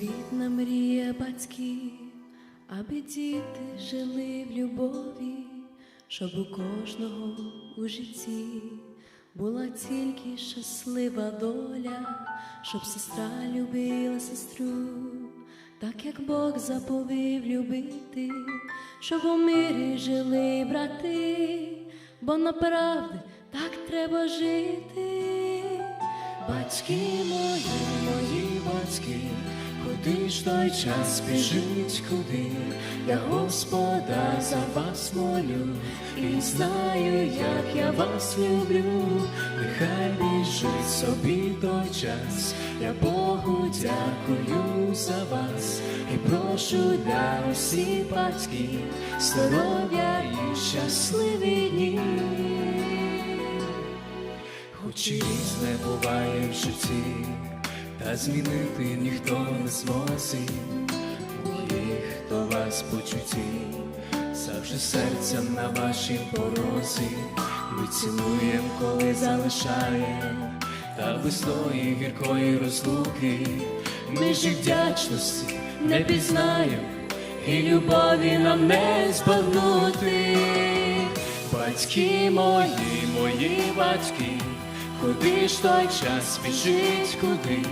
Головна мрія батьків, аби діти жили в любові, щоб у кожного у житті була тільки щаслива доля, щоб сестра любила сестру, так як Бог заповів любити, щоб у мирі жили брати, бо направди так треба жити. Батьки мої, мої батьки, куди ж той час біжить, куди? Я Господа за вас молю, і знаю, як я вас люблю, нехай біжить собі той час, я Богу дякую за вас і прошу для усіх батьків здоров'я і щасливі дні. Хоч і різне буває в житті, та змінити ніхто не зможе. Моїх до вас почутті, завжди серцем на вашій порозі. Ми цілуєм, коли залишаєм, та весною гіркої розлуки. Ми ж вдячності не пізнаєм, і любові нам не збагнути. Батьки мої, мої батьки, куди ж той час біжить, куди?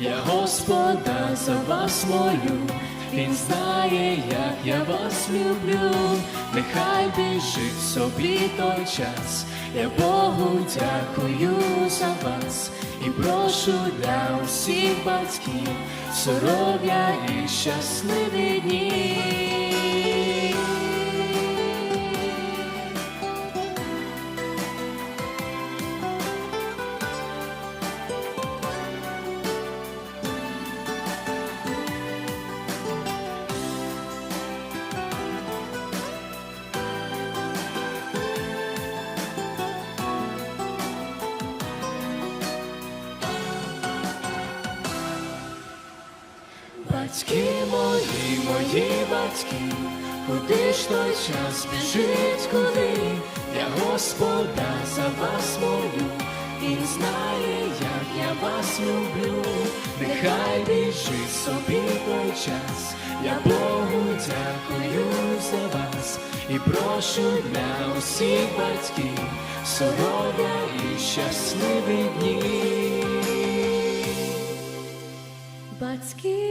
Я Господа за вас молю, Він знає, як я вас люблю, нехай біжить собі той час, я Богу дякую за вас. І прошу для усіх батьків. Здоров'я і щасливі дні. Батьки мої, мої батьки, куди ж той час біжить, куди? Я Господа за вас молю, Він знає, як я вас люблю, нехай біжить собі той час, я Богу дякую за вас. І прошу для усіх батьків здоров'я і щасливі дні. Батьки